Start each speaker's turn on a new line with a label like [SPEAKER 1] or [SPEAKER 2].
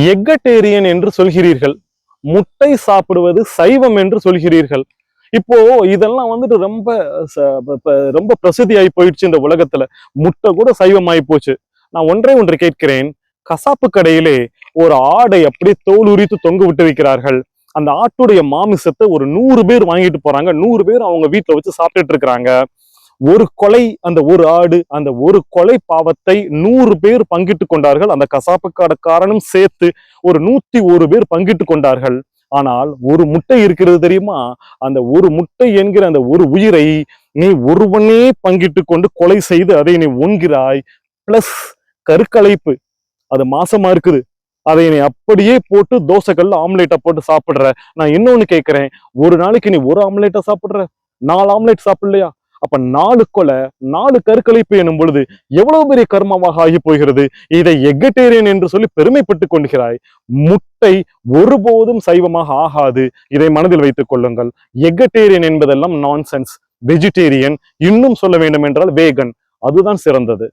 [SPEAKER 1] எக்கட்டேரியன் என்று சொல்கிறீர்கள். முட்டை சாப்பிடுவது சைவம் என்று சொல்கிறீர்கள். இப்போ இதெல்லாம் வந்துட்டு ரொம்ப ச- பிரசித்தி ஆகி போயிடுச்சு இந்த உலகத்துல. முட்டை கூட சைவமாயி போச்சு. நான் ஒன்றே ஒன்று கேட்கிறேன். கசாப்பு கடையிலே ஒரு ஆடை அப்படியே தோல் உரித்து தொங்க விட்டு வைக்கிறார்கள். அந்த ஆட்டுடைய மாமிசத்தை ஒரு நூறு பேர் வாங்கிட்டு போறாங்க. நூறு பேர் அவங்க வீட்டில் வச்சு சாப்பிட்டுட்டு இருக்கிறாங்க. ஒரு கொலை அந்த ஒரு ஆடு அந்த ஒரு கொலை பாவத்தை நூறு பேர் பங்கிட்டு கொண்டார்கள். அந்த கசாப்பு கடைக்காரனும் சேர்த்து ஒரு நூத்தி ஒரு பேர் பங்கிட்டு கொண்டார்கள். ஆனால் ஒரு முட்டை இருக்கிறது தெரியுமா? அந்த ஒரு முட்டை என்கிற அந்த ஒரு உயிரை நீ ஒருவனே பங்கிட்டு கொண்டு கொலை செய்து அதை நீ உண்கிறாய். பிளஸ் கருக்கலைப்பு. அது மாசமா இருக்குது. அதை நீ அப்படியே போட்டு தோசைகள்ல ஆம்லேட்டை போட்டு சாப்பிடுற. நான் இன்னொன்னு கேட்கிறேன் ஒரு நாளைக்கு நீ ஒரு ஆம்லேட்டை சாப்பிடுற? நாலு ஆம்லேட் சாப்பிடலையா? அப்ப நாலு கொலை நாலு கருக்கலைப்பு எனும் பொழுது எவ்வளவு பெரிய கர்மமாக ஆகி போகிறது? இதை எக்கட்டேரியன் என்று சொல்லி பெருமைப்பட்டுக் கொள்கிறாய். முட்டை ஒருபோதும் சைவமாக ஆகாது. இதை மனதில் வைத்துக் கொள்ளுங்கள். எக்கட்டேரியன் என்பதெல்லாம் நான்சென்ஸ் வெஜிடேரியன் இன்னும் சொல்ல வேண்டும் என்றால் வேகன் அதுதான் சிறந்தது.